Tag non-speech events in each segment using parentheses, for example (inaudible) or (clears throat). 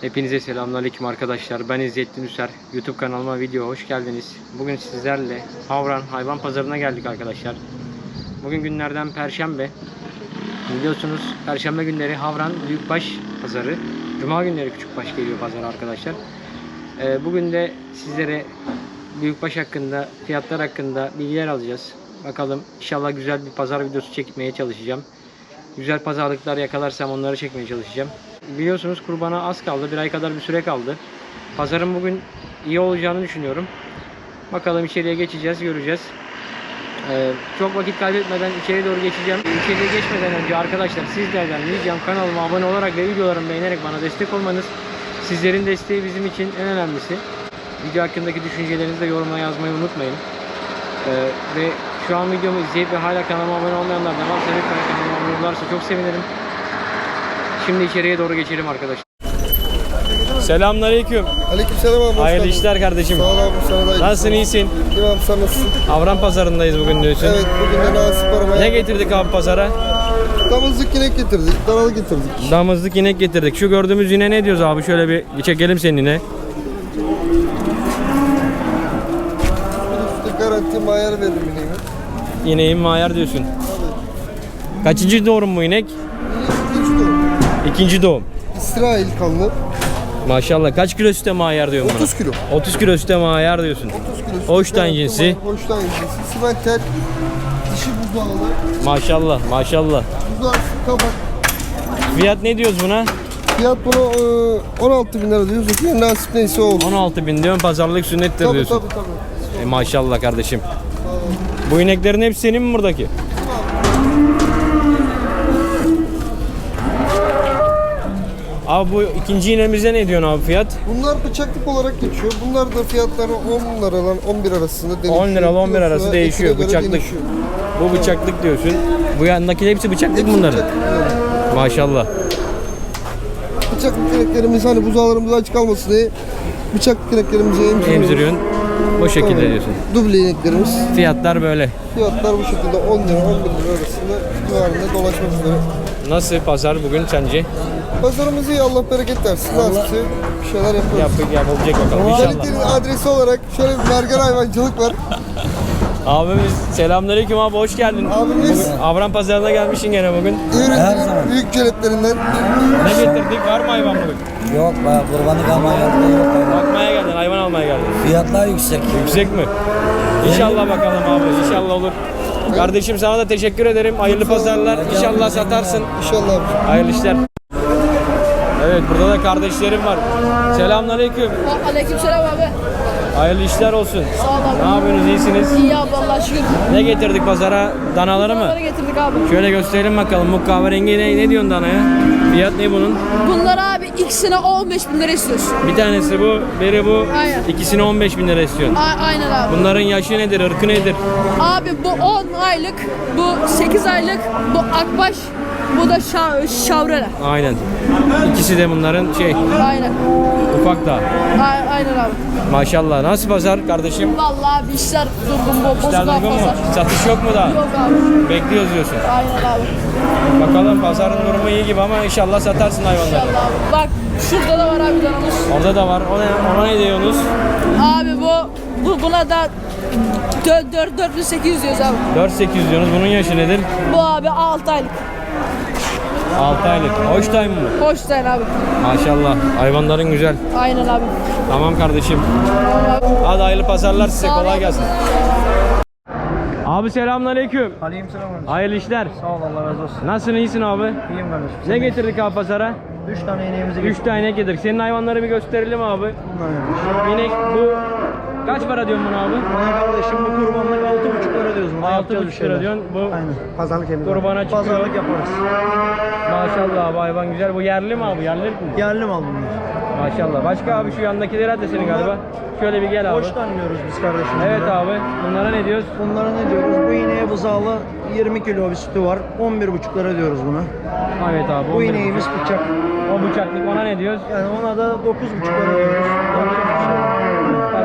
Hepinize selamünaleyküm arkadaşlar. Ben İzzettin Üser. YouTube kanalıma video hoş geldiniz. Bugün sizlerle Havran Hayvan Pazarı'na geldik arkadaşlar. Bugün günlerden Perşembe. Biliyorsunuz Perşembe günleri Havran Büyükbaş Pazarı. Cuma günleri Küçükbaş geliyor pazara arkadaşlar. Ee, bugün de sizlere Büyükbaş hakkında, fiyatlar hakkında bilgiler alacağız. Bakalım inşallah güzel bir pazar videosu çekmeye çalışacağım. Güzel pazarlıklar yakalarsam onları çekmeye çalışacağım. Biliyorsunuz kurbana az kaldı. Bir ay kadar bir süre kaldı. Pazarın bugün iyi olacağını düşünüyorum. Bakalım içeriye geçeceğiz, göreceğiz. Ee, çok vakit kaybetmeden içeri doğru geçeceğim. İçeriye geçmeden önce arkadaşlar sizlerden ricam kanalıma abone olarak ve videolarımı beğenerek bana destek olmanız. Sizlerin desteği bizim için en önemlisi. Video hakkındaki düşüncelerinizi de yorumlara yazmayı unutmayın. Ee, ve şu an videomu izleyip ve hala kanalıma abone olmayanlar da varsa lütfen kanalıma abone olurlarsa çok sevinirim. Şimdi içeriye doğru geçelim arkadaşlar. Selamünaleyküm. Aleykümselam abi. Hayırlı geldin. işler kardeşim. Sağ ol abi sana da. Nasılsın iyisin? İyiyim abi sen nasılsın? Avran pazarındayız bugün diyorsun. Evet bugün de nasip aramaya. Ne getirdik abi pazara? Damızlık inek getirdik. Danalı getirdik. Damızlık inek getirdik. Şu gördüğümüz yine ne diyoruz abi? Şöyle bir çekelim seninle. Bir üstü garanti mayar veririm ineğime. İneğin mayar diyorsun. Tabii. Kaçıncı doğum bu inek? İkinci doğum. İsrail kanlı. Maşallah kaç kilo süte mayar diyorsun buna? 30 kilo. 30 kilo süte mayar diyorsun. 30 kilo. süt Hoştan garanti cinsi. Hoştan cinsi. Simentel. Dişi buzağlı. Maşallah maşallah. Buzağı kabak. Fiyat ne diyoruz buna? Fiyat bunu e, 16 bin lira diyoruz. Yani nasip neyse o olsun. 16 bin diyorsun pazarlık sünnettir Tabii diyorsun. tabii tabii. E, maşallah kardeşim. Bu ineklerin hepsi senin mi buradaki? Abi bu ikinci iğnemize ne diyorsun abi fiyat? Bunlar bıçaklık olarak geçiyor. Bunlar da fiyatları 10 liradan 11 arasında değişiyor. 10 lira 11 arası değişiyor bıçaklık. değişiyor. Bu bıçaklık diyorsun. Bu yandakiler hepsi bıçaklık Hepsi bunların. bıçaklık bunların. Maşallah. Bıçaklık ineklerimiz hani buzağlarımız aç kalmasın diye bıçaklık ineklerimizi emziriyoruz. Emziriyorsun. Bu şekilde Tabii. diyorsun. Duble ineklerimiz. Fiyatlar böyle. Fiyatlar bu şekilde 10 lira 11 lira arasında civarında dolaşmak üzere. Nasıl pazar bugün sence? Pazarımız iyi Allah bereket versin. Nasipse bir şeyler yapıyoruz. Yap, yapılacak bakalım inşallah. Özellikle adresi olarak şöyle bir merger hayvancılık var. Abimiz selamünaleyküm abi hoş geldin. Abimiz- Bugün Avran pazarına gelmişsin gene bugün. İvrit'in büyük celetlerinden. Ne getirdik? Var mı hayvan bugün? Yok be kurbanlık almaya geldim yok. Bakmaya geldin, hayvan almaya geldin. Fiyatlar yüksek. Yüksek mi? İnşallah bakalım abi, inşallah olur. Kardeşim sana da teşekkür ederim. Hayırlı pazarlar. İnşallah satarsın. İnşallah abi. Hayırlı işler. Evet burada da kardeşlerim var. Selamünaleyküm. Aleykümselam abi. Hayırlı işler olsun. Sağ ol abi. Ne yapıyorsunuz? iyisiniz? İyi abi Allah'a şükür. Ne getirdik pazara? Danaları mı? Bunları getirdik abi. Şöyle gösterelim bakalım. Bu kahverengi ne, ne diyorsun danaya? Fiyat ne bunun? Bunlar abi ikisine 15 bin lira istiyoruz. Bir tanesi bu, biri bu. Aynen. İkisini 15 bin lira istiyorsun. A- aynen abi. Bunların yaşı nedir, ırkı nedir? Abi bu 10 aylık, bu 8 aylık, bu akbaş, bu da şa- şavrele. Aynen. İkisi de bunların şey, Aynen. ufak da. A- aynen abi. Maşallah. Nasıl pazar kardeşim? Vallahi abi işler durgun bu. İşler durgun mu? pazar. Satış yok mu daha? Yok abi. Bekliyoruz diyorsun. Aynen abi. Bakalım pazarın durumu iyi gibi ama inşallah satarsın hayvanları. İnşallah abi. Bak şurada da var abi danamız. Orada da var. O ne, ona ne diyorsunuz? Abi bu, bu buna da 4, 4, 4800 diyoruz abi. 4800 diyorsunuz. Bunun yaşı nedir? Bu abi 6 aylık. 6 aylık. Holstein mı? Hoş sen abi. Maşallah. Hayvanların güzel. Aynen abi. Tamam kardeşim. Hadi hayırlı pazarlar size. Sağ ol Kolay abi. gelsin. Abi selamünaleyküm. Aleykümselam kardeşim. Hayırlı işler. Sağ ol Allah razı olsun. Nasılsın iyisin abi? İyiyim kardeşim. Ne getirdik abi pazara? 3 tane ineğimizi 3 tane getirdik. Senin hayvanları bir gösterelim abi. Bunlar İnek bu kaç para diyorsun buna abi? Bana kardeşim bu kurbanlık 6,5 lira diyoruz. Buna yapacağız 6,5 bir şeyler. lira diyorsun. Bu Aynen. Pazarlık yapıyoruz. Kurbana çıkıyor. Pazarlık yaparız. maşallah abi hayvan güzel. Bu yerli mi abi? Yerli mi? Yerli mal bunlar. Maşallah. Başka abi şu yandakiler de senin galiba. Şöyle bir gel abi. Hoştan diyoruz biz kardeşim. Evet abi. Bunlara ne diyoruz? Bunlara ne diyoruz? Bu ineğe buzağlı 20 kilo bir sütü var. 11,5 lira diyoruz buna. Evet abi. Bu 11 ineğimiz bıçak. O bıçaklık ona ne diyoruz? Yani ona da 9,5 lira diyoruz.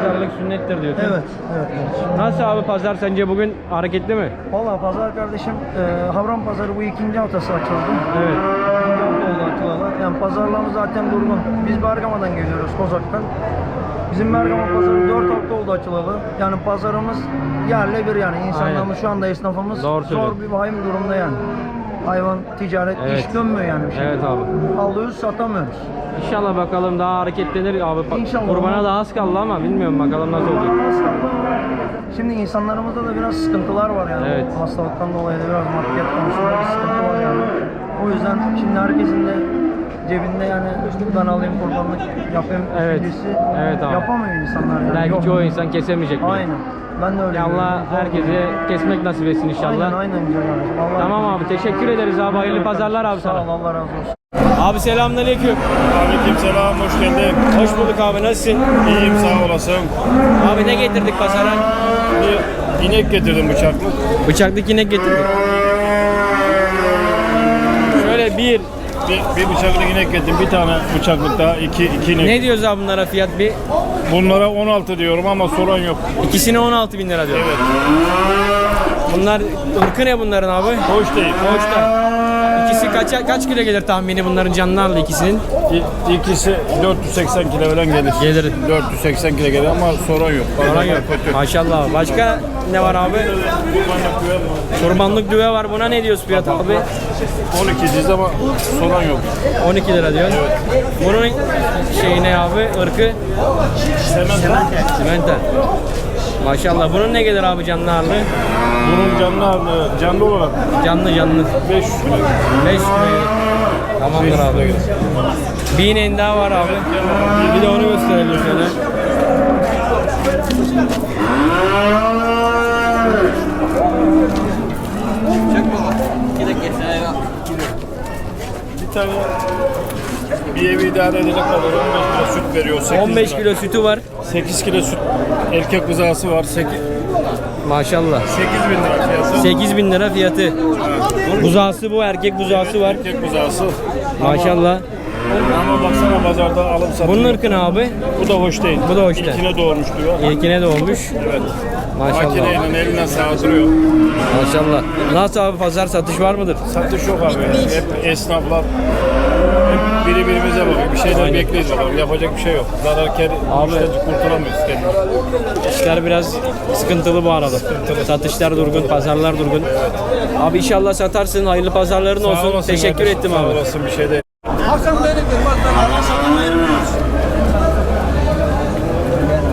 Pazarlık sünnettir diyorsun. Evet. Evet. kardeşim. Nasıl abi pazar sence bugün hareketli mi? Valla pazar kardeşim e, Havran pazarı bu ikinci haftası açıldı. Evet. İkinci hafta oldu açılalı. Yani pazarlama zaten durgun. Biz Bergama'dan geliyoruz Kozak'tan. Bizim Bergama pazarı 4 hafta oldu açılalı. Yani pazarımız yerle bir yani. İnsanlarımız Aynen. şu anda esnafımız Doğru zor söylüyorsun. bir vahim durumda yani. Hayvan, ticaret, Evet. iş dönmüyor yani bir şey. Evet abi. Alıyoruz, satamıyoruz. İnşallah bakalım daha hareketlenir abi. İnşallah. Kurbana daha az kaldı ama bilmiyorum bakalım nasıl olacak. Şimdi insanlarımızda da biraz sıkıntılar var yani. Evet. Hastalıktan dolayı da biraz maddiyat konusunda bir sıkıntı var yani. O yüzden şimdi herkesin de cebinde yani ben alayım kurbanlık yapayım Evet. düşüncesi Evet abi. yapamıyor insanlar yani. Belki Yok. çoğu insan kesemeyecek. bile. Aynen. Ben de öyle. Ya Allah görüyorum. Herkese kesmek nasip etsin inşallah. Aynen aynen güzel kardeşim. Allah Tamam abi teşekkür ederiz abi. Hayırlı pazarlar abi Sağ ol sana. Allah razı olsun. Abi selamünaleyküm. Aleyküm selam, hoş geldin. Hoş bulduk abi nasılsın? İyiyim, sağ olasın. Abi ne getirdik pazara? Bir inek getirdim bıçaklı. Bıçaklık inek getirdik. Şöyle bir. Bir, bir bıçaklı inek getirdim, bir tane bıçaklık daha, iki, iki inek. Ne diyoruz abi bunlara fiyat bir? Bunlara 16 diyorum ama soran yok. İkisine 16 bin lira diyor. Evet, Bunlar ırkı ne bunların abi? hoş değil. Hoşlar. İkisi kaç, kaç kilo gelir tahmini bunların canlarla ikisinin? İ, ikisi 480 kilo falan gelir. Gelir. 480 kilo gelir ama soran yok. Soran Pazarlar yok. kötü. Maşallah. Başka ne var abi? Kurbanlık güven var. Kurbanlık düve var. Buna ne diyoruz fiyat abi? 12 diz ama soran yok. 12 lira diyor. Bunun şeyi ne abi? Irkı? Semen, Simenter. Maşallah. Bunun ne gelir abi canlı ağırlığı? bunun canlı ağırlığı, canlı olarak Canlı canlı. 500 kilo. 5 kilo. Tamamdır abi. Bir ineğin daha var abi. Bir de onu gösterelim şöyle. Bir tane bir evi idare edecek kadar 15 kilo süt veriyor. 8 15 lira. kilo sütü var. 8 kilo süt erkek buzağısı var. 8, 8 Maşallah. bin lira fiyatı. 8 bin lira fiyatı. Buzağısı bu erkek buzağısı var. Erkek buzağısı. Maşallah. Ama baksana pazarda alıp satılıyor. Bunun ırkı ne abi? Bu da hoş değil. Bu da hoş değil. İlkine doğurmuş diyor. İlkine doğmuş. Evet. Maşallah. Makineyle eline sağdırıyor. Maşallah. Nasıl abi pazar satış var mıdır? Satış yok abi. Hep esnaflar hep biri birimize bakıyor. Bir şeyler bekleyiz bakalım. Yapacak bir şey yok. Zarar kar Abi. işte kurtulamıyoruz kendimiz. İşler biraz sıkıntılı bu arada. Satışlar durgun, pazarlar durgun. Abi inşallah satarsın. Hayırlı pazarların Sağ olsun. Teşekkür kardeşim, ettim sağ abi. olasın bir şey değil.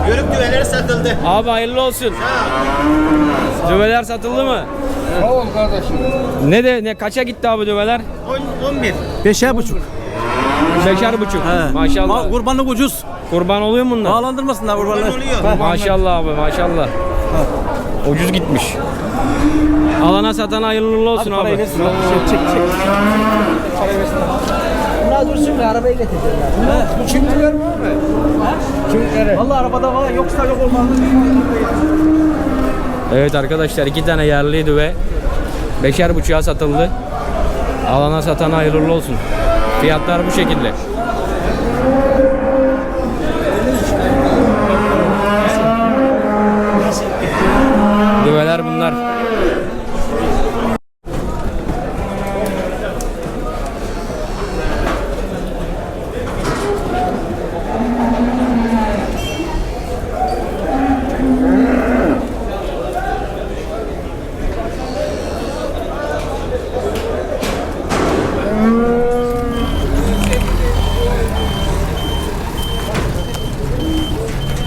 Yörük düveleri satıldı. Abi hayırlı olsun. Düveler satıldı mı? Tamam kardeşim. Ne de ne kaça gitti abi düveler? 11. Beşer buçuk. Beşer buçuk. Maşallah. Kurbanlık ucuz. Kurban oluyor mu bunlar? Bağlandırmasınlar kurbanlığı. oluyor. Maşallah abi maşallah. Ucuz gitmiş. Alana satan hayırlı olsun abi. Çek çek çek. Bunlar dursun bir arabayı getireceğim. Bu çimdiler mi abi? Çimdileri. Valla arabada var yoksa yok olmaz. Evet arkadaşlar iki tane yerli düve beşer buçuğa satıldı. Alana satan hayırlı olsun. Fiyatlar bu şekilde. Düveler bunlar.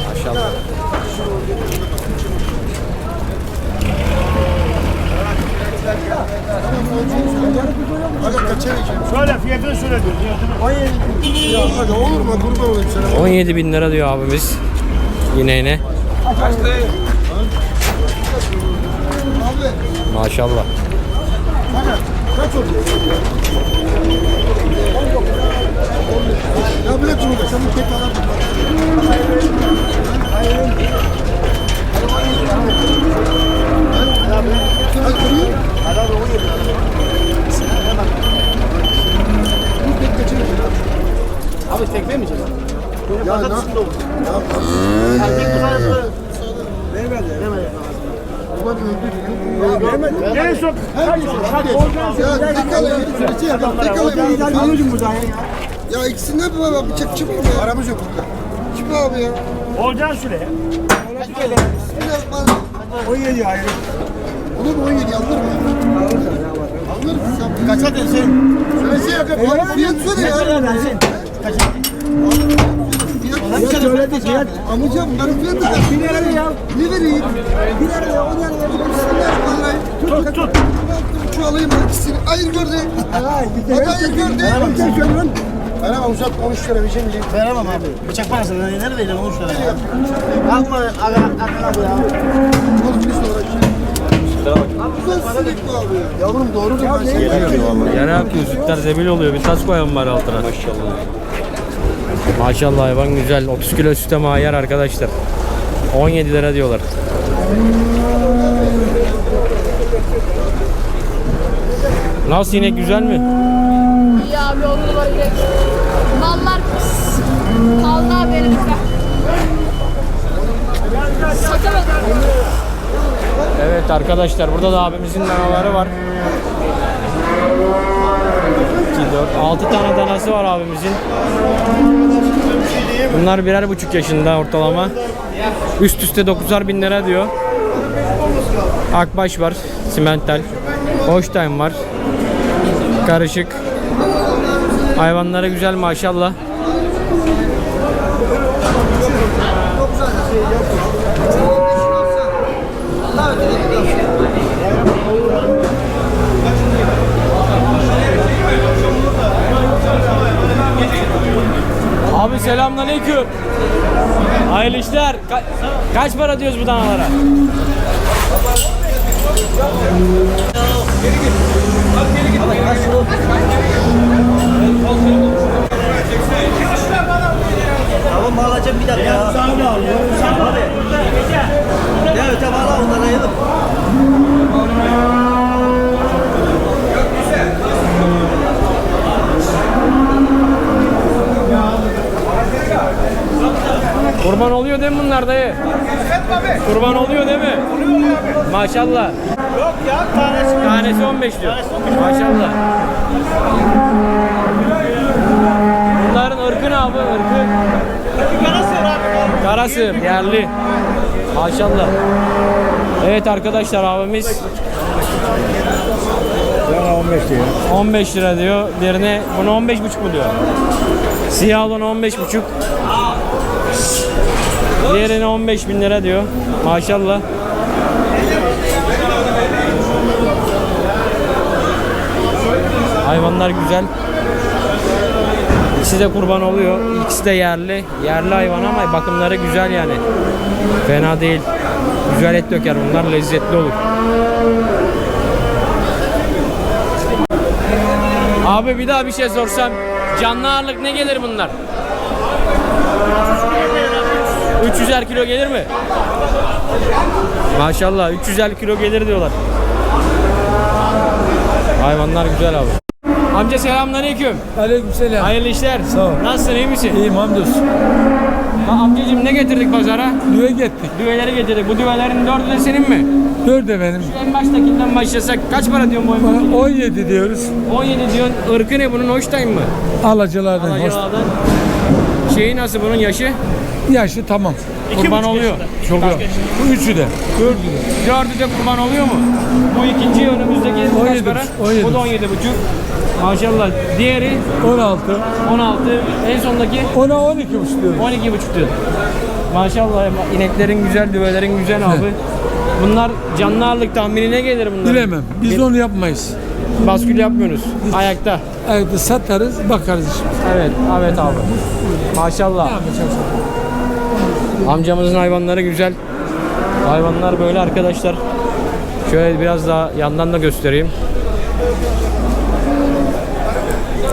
Maşallah. Söyle fiyatını söyle diyor. Ya hadi olur mu? Kurban olayım sana. 17 bin lira diyor abimiz. Yine Maşallah. Kaç oldu? Ya bırak şunu da sen bir tek kaçırır. Abi tekme mi yiyeceğiz? Ya ne? Ya Erkek kadar Ver ver ya. En son hadi Ya tek alayım. Tek alayım. Alıcım buradan ya. Ya ikisinden mi var? Bıçak çıkmıyor mu? Aramız yok. Çık abi ya. Olcan şuraya. Bismillahirrahmanirrahim. 17 ayrı. Olur mu 17 alır mı? Alır mı sen? Kaç hadi sen? Söyle şey yakın. Fiyat söyle ya. Fiyat Ya söyledi fiyat. Amcam benim fiyatı da. Bir lira ya. Ne vereyim? Tut tut. Şu alayım ikisini. Hayır gördü. Hayır gördü. Veremem uzat 13 lira şey mi? Veremem abi. Bıçak parası nereye vereceğim 13 lira. Alma aga aga ya. Oğlum bir sonra Bu? Yavrum doğru mu? Ya ne yapıyor? Sütler zebil oluyor. Bir tas koyalım bari altına. Maşallah. Maşallah hayvan güzel. 30 kilo süte mahiyar arkadaşlar. 17 lira diyorlar. Nasıl inek güzel mi? İyi abi on numara inek. Mallar abi elimizde. Satamadım. Evet arkadaşlar burada da abimizin danaları var. 2, 4, 6 tane danası var abimizin. Bunlar birer buçuk yaşında ortalama. Üst üste 9'ar bin lira diyor. Akbaş var, simental. Holstein var. Karışık. Hayvanları güzel maşallah. Abi selamünaleyküm. Hayırlı işler. Ka- kaç para diyoruz bu danalara? Tamam bağlayacağım bir dakika ya. Sana bağlı. Abi. Ya öte bağla onlara yedim. Kurban oluyor değil mi bunlar dayı? Kurban oluyor değil mi? Maşallah. Yok ya tanesi. Tanesi 15 diyor. Maşallah. Bunların ırkı ne abi? Irkı Kanası var abi. Karası yerli. Maşallah. Evet arkadaşlar abimiz 15 diyor. 15 lira diyor. Birine bunu 15 buçuk mu diyor? Siyah olan 15 buçuk. Diğerine 15 bin lira diyor. Maşallah. Hayvanlar güzel. İkisi de kurban oluyor. İkisi de yerli. Yerli hayvan ama bakımları güzel yani. Fena değil. Güzel et döker bunlar lezzetli olur. Abi bir daha bir şey sorsam canlı ağırlık ne gelir bunlar? 300'er kilo gelir mi? Maşallah 350 kilo gelir diyorlar. Hayvanlar güzel abi. Amca selamünaleyküm. Aleykümselam. Hayırlı işler. Sağ ol. Nasılsın iyi misin? İyiyim hamdolsun. Ha, amcacığım ne getirdik pazara? Düve gittik. Düveleri getirdik. Bu düvelerin dördü de senin mi? Dört efendim. En baştakinden başlasak kaç para diyorsun boyun? 17 diyoruz. 17 diyorsun. Irkı ne bunun? Holstein mı? Alacılardan. hoş- Alacalardan. Şeyi nasıl bunun yaşı? Yaşı tamam. Kurban oluyor. Çok yok. Bu üçü de. Dördü de. Dördü de kurban oluyor mu? Bu ikinci önümüzdeki kaç 17 para? buçuk, 17 Bu da 17 buçuk. Maşallah. Diğeri 16. 16. En sondaki Ona 12 buçuk diyoruz. 12 buçuk diyor. Maşallah ineklerin güzel, düvelerin güzel abi. Bunlar canlı ağırlık tahmini ne gelir bunlar? Bilemem. Biz onu yapmayız. Baskül yapmıyoruz. Ayakta. Evde satarız, bakarız işte. Evet, evet abi. Maşallah. Amcamızın hayvanları güzel. Hayvanlar böyle arkadaşlar. Şöyle biraz daha yandan da göstereyim.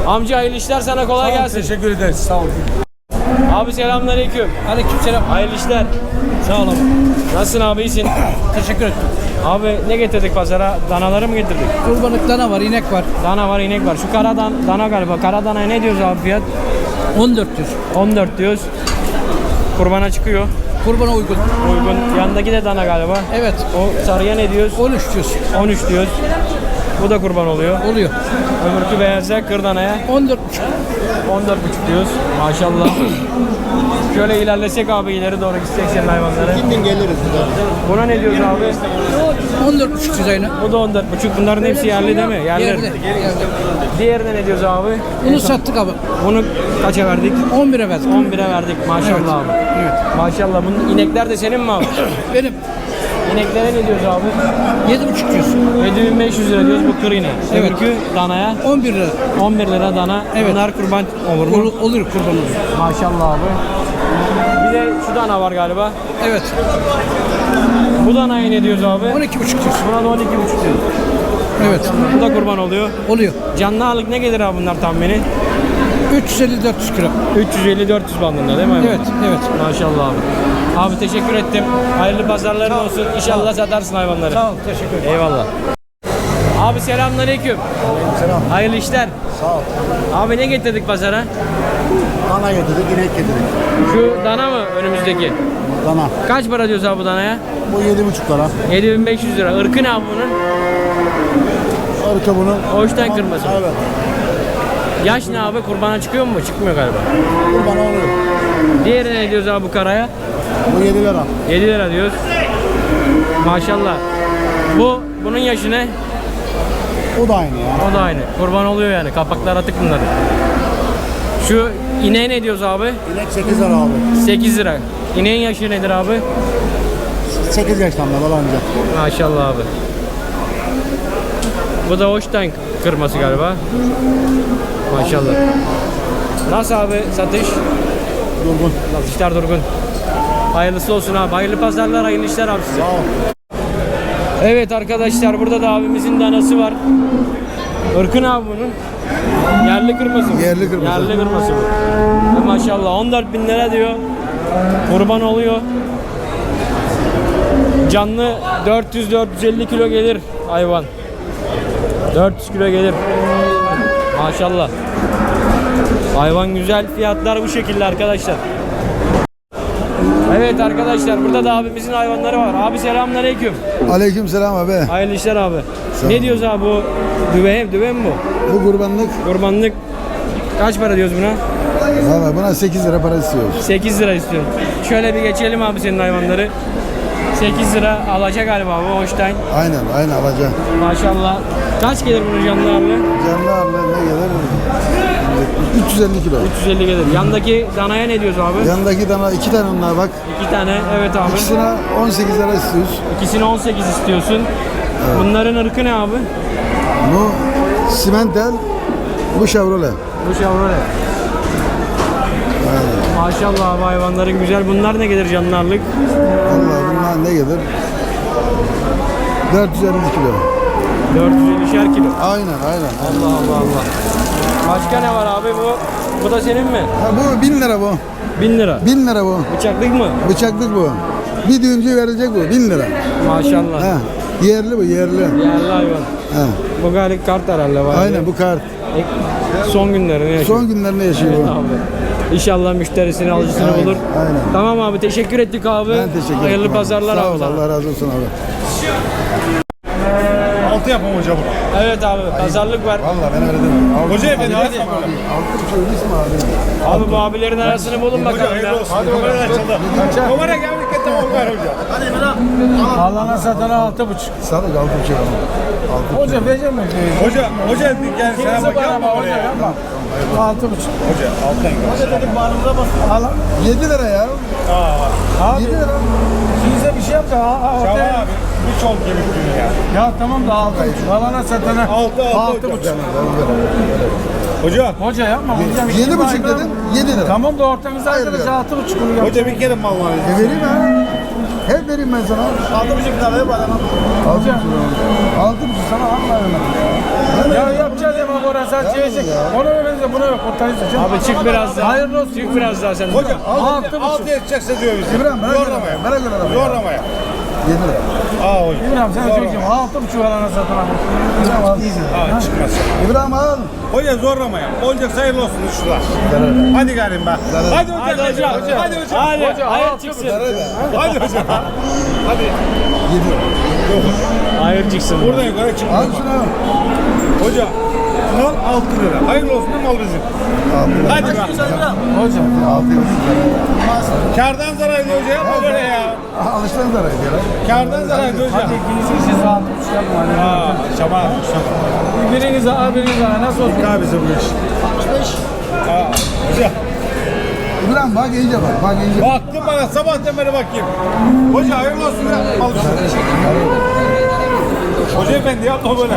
Amca hayırlı işler sana kolay gelsin. Teşekkür ederiz. Sağ olun. Abi selamünaleyküm. Aleykümselam. Hayırlı işler. Sağ olun. Nasılsın abi iyisin? (clears throat) Teşekkür ederim. Abi ne getirdik pazara? Danaları mı getirdik? Kurbanlık dana var, inek var. Dana var, inek var. Şu kara dan- dana galiba. Kara danaya ne diyoruz abi fiyat? 14 diyor. 14 diyoruz. Kurbana çıkıyor. kurbana uygun. Uygun. Yandaki de dana galiba. Evet. O sarıya ne diyoruz? 13 diyorsun. 13 diyoruz. Bu da kurban oluyor. Oluyor. Öbürkü beyaza kırdanaya 14 14,5 diyoruz. Maşallah. (clears throat) Şöyle ilerlesek abi ileri doğru gitsek senin hayvanları. Gidin geliriz. Buna ne diyoruz abi? 14 buçuk düzeyine. Bu da 14,5. Bunların hepsi yerli değil mi? Yerli. Yerde. Diğerine ne diyoruz abi? Bunu sattık abi. Bunu kaça verdik? 11'e verdik. 11'e verdik maşallah abi. Evet. Maşallah. Bunun inekler de senin mi abi? Benim İneklere ne diyoruz abi? 7,5 diyorsun. 7500 lira diyoruz bu kır ineği. Evet. Öbürkü danaya 11 lira. 11 lira dana. Evet. Bunlar kurban olur mu? Ol, olur kurban olur. Maşallah abi. Bir de şu dana var galiba. Evet. Bu danaya ne diyoruz abi? 12,5 diyorsun. Buna da 12,5 diyoruz. Evet. Bu da kurban oluyor. Oluyor. Canlı ağırlık ne gelir abi bunlar tahmini? 350-400 kilo. 350-400 bandında değil mi? Evet. Evet. Maşallah abi. Abi teşekkür ettim. Hayırlı pazarların olsun. İnşallah satarsın hayvanları. Sağ ol. Teşekkür ederim. Eyvallah. Abi selamünaleyküm. Selam. Hayırlı işler. Sağ ol. Abi ne getirdik pazara? Dana getirdik, inek getirdik. Şu dana mı önümüzdeki? Dana. Kaç para diyoruz abi bu danaya? Bu yedi buçuk lira. 7500 lira. Irkı ne abi bunun? Arka bunun. Hoştan kırması. mı? Evet. Yaş ne abi? Kurbana çıkıyor mu? Çıkmıyor galiba. Kurban oluyor. Diğeri ne diyoruz abi bu karaya? Bu yedi lira. 7 lira diyoruz. Maşallah. Bu bunun yaşı ne? O da aynı ya. O da aynı. Kurban oluyor yani. Kapaklar atık bunların. Şu ineğe ne diyoruz abi? İnek sekiz lira abi. 8 lira. İneğin yaşı nedir abi? Sekiz yaşlarında falanca. Maşallah abi. Bu da Holstein kırması galiba. Maşallah. Nasıl abi satış? Durgun. Satışlar durgun. Hayırlısı olsun abi. Hayırlı pazarlar, hayırlı işler abi size. Sağ ol. Evet arkadaşlar burada da abimizin danası var. Irkın abi bunun. Yerli kırması mı? Yerli kırması. Yerli kırması bu. Ha, Maşallah 14 bin lira diyor. Kurban oluyor. Canlı 400-450 kilo gelir hayvan. 400 kilo gelir. Maşallah. Hayvan güzel. Fiyatlar bu şekilde arkadaşlar. Evet arkadaşlar burada da abimizin hayvanları var. Abi selamünaleyküm. Aleyküm selam abi. Hayırlı işler abi. Sağ ne ol. diyoruz abi bu düve, düve mi bu? Bu kurbanlık. Kurbanlık kaç para diyoruz buna? Valla buna 8 lira para istiyoruz. 8 lira istiyorum. Şöyle bir geçelim abi senin hayvanları. 8 lira alacak galiba bu Holstein. Aynen aynen alacağım. Maşallah. Kaç gelir bunun canlı ağırlığı? Canlı ağırlığı ne gelir? 350 kilo. 350 gelir. Yandaki danaya ne diyoruz abi? Yanındaki dana iki tane onlar bak. İki tane. Evet abi. İkisine 18 lira istiyoruz. İkisini 18 istiyorsun. Bunların ırkı ne abi? Bu simentel, bu Chevrolet. Bu Chevrolet. Maşallah abi hayvanların güzel. Bunlar ne gelir canlı ağırlık? Vallahi bunlar ne gelir? 450 kilo. 450'şer kilo. Aynen aynen. Allah Allah Allah. Başka ne var abi bu? Bu da senin mi? Ha, bu 1000 lira bu. 1000 lira. 1000 lira bu. Bıçaklık mı? Bıçaklık bu. Bir düğüncü verecek bu 1000 lira. Maşallah. Ha. Yerli bu yerli. Yerli hayvan. Ha. Bu galiba kart herhalde var. Aynen bu kart. Son günlerini yaşıyor. Son günlerinde yaşıyor bu. Abi. İnşallah müşterisini, alıcısını Aynen, bulur. aynen. Tamam abi teşekkür ettik abi. Ben teşekkür ederim. Hayırlı abi. pazarlar abi. Allah razı olsun abi. Altı yapalım hocam. Evet abi pazarlık var. Vallahi ben aradım. Altı- Hoca efendi hadi. Altı buçuk ismi abi. Abi bu abilerin arasını bulun bakalım ya. Hadi kamera açıldı. Kamera geldik tamam ver hocam. Alana satana 6,5. Sadık altı buçuk ama. Altı Hoca vereceğim mi? Hoca, hoca gel sana bak yapma Hoca yapma. 6,5. Hoca alttan gel. Al. Yedi lira ya. Abi Yedi lira. size bir şey yap da ha, ha, Şaban otel. abi bu çok kemik dünya. Ya tamam da 6,5. Alana satana. Altı altı Altı hocam. buçuk. Hoca. Hoca yapma. Hocam Yedi buçuk dedim. Yedi lira. Tamam da ortanıza Hayır arkadaş ya. 6,5 bunu yap. Hoca bir kere mal var. E vereyim ha. Hep vereyim ben sana. Altı buçuk lira ver bana. Altı buçuk. Altı buçuk sana Allah vermem. Ya yapacağız ama bu arası açacak. Ona öyle buna yok. Ortayı seçeceğim. Abi çık biraz daha. Hayırlı olsun. Çık biraz daha sen. Hoca Altı altı, buçuk. altı edecekse diyor bizi. İbrahim merak Zorlamaya. etme. Merak etme. Zorlamaya. 7 lira. Aa hocam. İbrahim sen söyleyeceğim. Altı buçuk alana satın abi. İbrahim al. Aa çıkmaz. İbrahim al. Hoca zorlama ya. Olacak sayılı olsun şurada. Hadi garim be. Hadi hocam. Hadi hocam. Hadi hocam. Hadi, hayır çıksın. Hadi hocam. Hadi. 7 lira. Hayır çıksın. Buradan yukarı çık. Al şunu. Hoca. Mal 6 lira. Hayırlı olsun mal bizim. Hadi be. Hocam. 6 lira. Kardan zarar ediyor hoca yapma böyle ya. Alıştan zarar ediyor. Kardan zarar ediyor hoca. Hadi ikiniz altı buçuk yapma. Aa, şama. Biriniz ağa biriniz ağa. Nasıl olsun? Abi bize bu iş. 65. Aa, hoca. İbrahim bak iyice bak. Bak iyice. Baktım bana sabahtan beri bakayım. Hoca hayırlı olsun ya. Hoca efendi yapma böyle.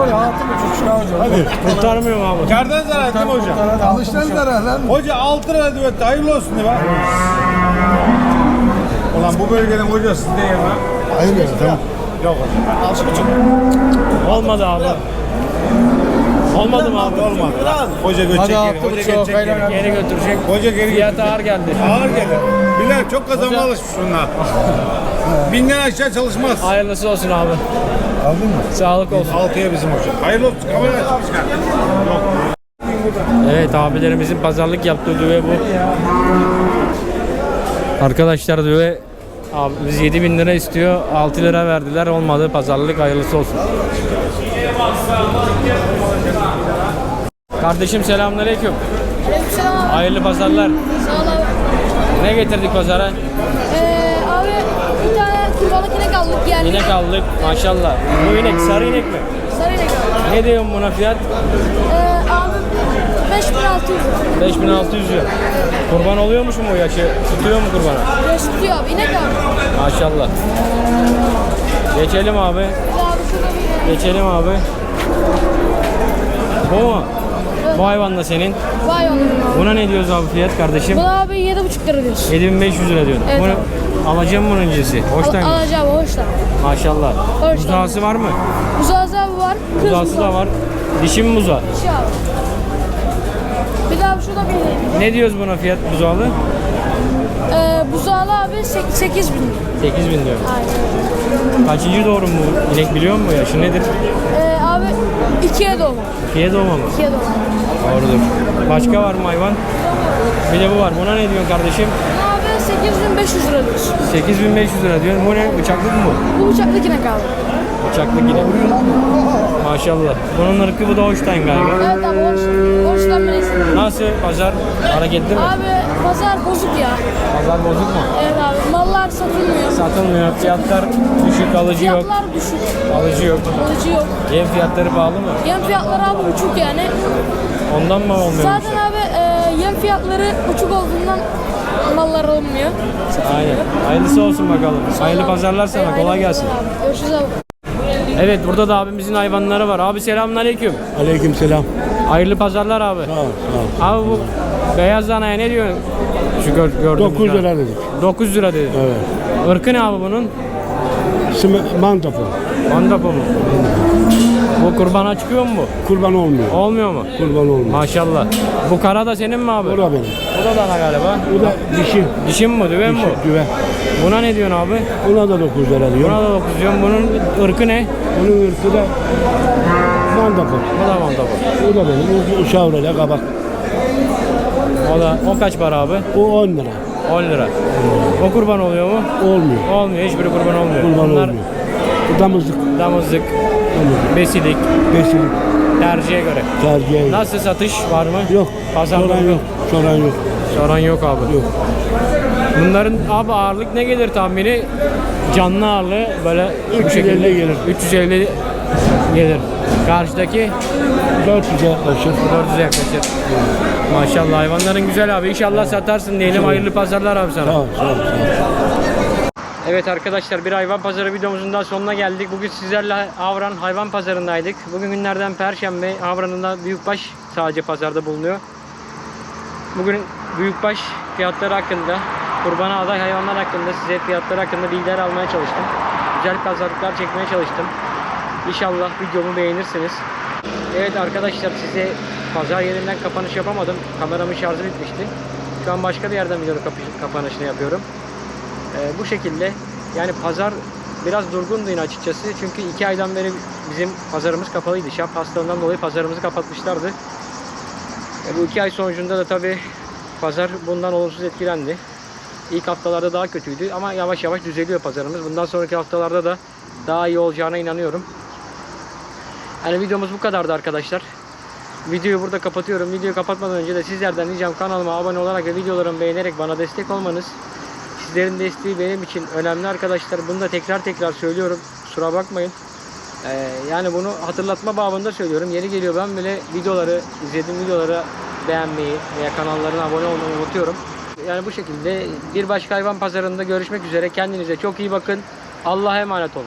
Böyle altı buçuk çıkar hocam. Hadi. Kurtarmıyorum abi. Kardan zarar değil mi hoca? Alıştan zarar lan. Hoca 6 lira diyor. Hayırlı olsun diye be. Ulan bu bölgenin hocası değil ha. Hayır yani tamam. Yok hocam. Olmadı abi. Olmadı mı abi? Olmadı. Hoca Hadi geri. altı Hoca buçuk. geçecek geri. Kaynak. Geri götürecek. Hoca geri Fiyat götürecek. ağır geldi. Ağır gelir. Bilal çok kazanma alışmış bunlar. Binden aşağı çalışmaz. Hayırlısı olsun abi. Aldın mı? Sağlık olsun. Altıya bizim hoca. Hayırlı olsun. Kamera açmış kan. Evet abilerimizin pazarlık yaptığı düve bu. Arkadaşlar düve abimiz 7000 lira istiyor. 6 lira verdiler. Olmadı. Pazarlık hayırlısı olsun. Kardeşim selamünaleyküm. Aleykümselam abi. Hayırlı pazarlar. Sağ ol abi. Ne getirdik pazara? Ee, abi bir tane kurbanlık inek aldık yani. İnek aldık. Maşallah. Bu inek sarı inek mi? Sarı inek. Ne diyorsun buna fiyat? Ee, abi 5600 lira. 5600 lira. Kurban oluyormuş mu bu yaşı? Tutuyor mu kurbana? Biraz tutuyor abi. İnek abi. Maşallah. Geçelim abi. Bir de abi şurada bir Geçelim abi. Bu mu? Bu hayvan da senin. vay oğlum abi. Buna ne diyoruz abi fiyat kardeşim? Bu da abi 7,5 lira diyorsun. 7500 lira diyorsun. Evet Bunu alacağım bunun cinsi. Hoştan. Al, alacağım hoşlan. Maşallah. Hoştan. Buzağısı var mı? Buzağısı abi var. Kız Buzağısı da var. Dişi mi buzağı? Dişi abi. Bir daha şurada bir Ne diyoruz buna fiyat buzağlı? ee, buzağlı abi 8 bin lira. 8000 diyor. Aynen. Kaçıncı doğum bu? İnek biliyor musun? Yaşı nedir? Ee, abi 2'ye doğma. İkiye doğma mı? 2'ye doğma. Doğrudur. Başka var mı hayvan? Bir de bu var. Buna ne diyorsun kardeşim? Abi 8500 lira diyorsun. 8500 lira diyorsun. Bu ne? Bıçaklık mı bu? Bu uçaklık inek abi. Bıçaklık yine. Maşallah. Bunun ırkı bu da Holstein galiba. Evet abi. Hoşlan ben istedim. Nasıl pazar? Hareketli mi? Abi pazar bozuk ya. Pazar bozuk mu? Evet abi mallar satılmıyor. Satılmıyor. Fiyatlar düşük, alıcı yok. Fiyatlar düşük. Alıcı yok. Alıcı yok. Yem fiyatları pahalı mı? Yem fiyatları abi uçuk yani. Ondan mı olmuyor? Zaten abi e, yem fiyatları uçuk olduğundan mallar alınmıyor. Satılmıyor. Aynen. Hayırlısı olsun bakalım. Hayırlı pazarlar sana. Hayırlı Kolay gelsin. abi. Görüşürüz abi. Evet burada da abimizin hayvanları var. Abi selamünaleyküm. Aleyküm selam. Hayırlı pazarlar abi. Sağ ol, sağ ol. Abi bu beyaz danaya ne diyorsun? Şu gör, gördüğümüz 9 dana. lira dedik. 9 lira dedi. Evet. Irkı ne abi bunun? Sime- Mantapo. Mandapo mu? Bu kurbana çıkıyor mu bu? Kurban olmuyor. Olmuyor mu? Kurban olmuyor. Maşallah. Bu kara da senin mi abi? O da benim. Bu da dana galiba. Bu da dişi. Dişi mi bu? Düve mi bu? Düve. Buna ne diyorsun abi? Buna da 9 lira diyor. Buna da 9 diyorum. Bunun ırkı ne? Bunun ırkı da Mantapo. Bu da mandapo. Bu da benim. Bu şavrele kabak. O da o kaç para abi? O 10 lira. 10 lira. O kurban oluyor mu? Olmuyor. Olmuyor. Hiçbiri kurban olmuyor. Kurban Bunlar olmuyor. Damızlık. damızlık, Damızlık. besilik, Besilik. tercihe göre. Tercihe. Nasıl satış var mı? Yok. Pazar Soran yok. Soran yok. Soran yok abi. Yok. Bunların abi ağırlık ne gelir tahmini? Canlı ağırlığı böyle bu 350 şekilde gelir. 350 gelir. Karşıdaki 400'e yaklaşır. 400'e yaklaşır. Maşallah hayvanların güzel abi. İnşallah satarsın diyelim. Hayırlı pazarlar abi sana. Sağ ol, sağ ol, sağ ol. Evet arkadaşlar bir hayvan pazarı videomuzun daha sonuna geldik. Bugün sizlerle Havran hayvan pazarındaydık. Bugün günlerden Perşembe. Havran'ın da büyükbaş sadece pazarda bulunuyor. Bugün büyükbaş fiyatları hakkında, kurbana aday hayvanlar hakkında size fiyatları hakkında bilgiler almaya çalıştım. Güzel pazarlıklar çekmeye çalıştım. İnşallah videomu beğenirsiniz. Evet arkadaşlar size pazar yerinden kapanış yapamadım. Kameramın şarjı bitmişti. Şu an başka bir yerden video kapı- kapanışını yapıyorum. Ee, bu şekilde Yani pazar biraz durgundu yine açıkçası. Çünkü iki aydan beri bizim pazarımız kapalıydı. Şap hastalığından dolayı pazarımızı kapatmışlardı. E, bu iki ay sonucunda da tabii pazar bundan olumsuz etkilendi. İlk haftalarda daha kötüydü ama yavaş yavaş düzeliyor pazarımız. Bundan sonraki haftalarda da daha iyi olacağına inanıyorum. Yani videomuz bu kadardı arkadaşlar. Videoyu burada kapatıyorum. Videoyu kapatmadan önce de sizlerden ricam kanalıma abone olarak ve videolarımı beğenerek bana destek olmanız. Sizlerin desteği benim için önemli arkadaşlar. Bunu da tekrar tekrar söylüyorum. Kusura bakmayın. Ee, yani bunu hatırlatma babında söylüyorum. Yeri geliyor ben bile videoları, izlediğim videoları beğenmeyi veya kanallarına abone olmayı unutuyorum. Yani bu şekilde bir başka hayvan pazarında görüşmek üzere. Kendinize çok iyi bakın. Allah'a emanet olun.